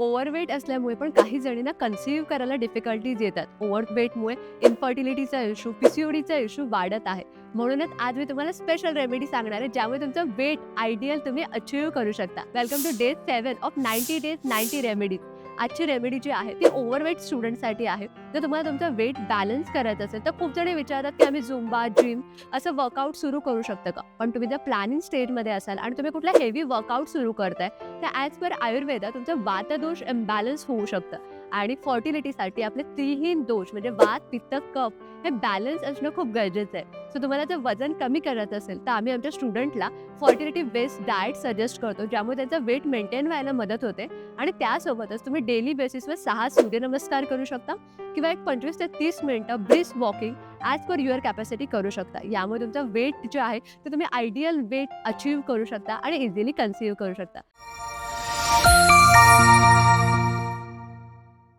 Overweight असल्यामुळे पण काही जणींना कन्सिव्ह करायला डिफिकल्टीज येतात. ओव्हरवेटमुळे इन्फर्टिलिटीचा इश्यू पीसीओडीचा इश्यू वाढत आहे. म्हणूनच आज मी तुम्हाला स्पेशल रेमेडी सांगणार आहे ज्यामुळे तुमचं वेट आयडियल तुम्ही अचीव्ह करू शकता. Welcome to day seven of ninety days ninety remedies आजची रेमेडी जी आहे ती ओव्हरवेट स्टुडंटसाठी आहे. जर तुम्हाला तुमचं वेट बॅलन्स करायचं असेल तर खूप जण विचारतात की आम्ही झुंबा जिम असं वर्कआउट सुरू करू शकतो का? पण तुम्ही जर प्लॅनिंग स्टेटमध्ये असाल आणि तुम्ही कुठला हेवी वर्कआउट सुरू करताय तर ॲज पर आयुर्वेदा तुमचं वातदोष इम्बॅलन्स होऊ शकतं. आणि फर्टिलिटीसाठी आपले तिहीन दोष म्हणजे वात पित्त कफ हे बॅलन्स असणं खूप गरजेचं आहे. सो तुम्हाला जर वजन कमी करत असेल तर आम्ही आमच्या स्टुडंटला फर्टिलिटी बेस्ड डाएट सजेस्ट करतो ज्यामुळे त्यांचं वेट मेंटेन व्हायला मदत होते. आणि त्यासोबतच तुम्ही डेली बेसिसवर सहा सूर्यनमस्कार करू शकता किंवा एक पंचवीस ते तीस मिनटं brisk walking as per your capacity करू शकता. यामुळे तुमचं वेट जे आहे ते तुम्ही आयडियल वेट अचीव्ह करू शकता आणि इझिली कन्सिव्ह करू शकता.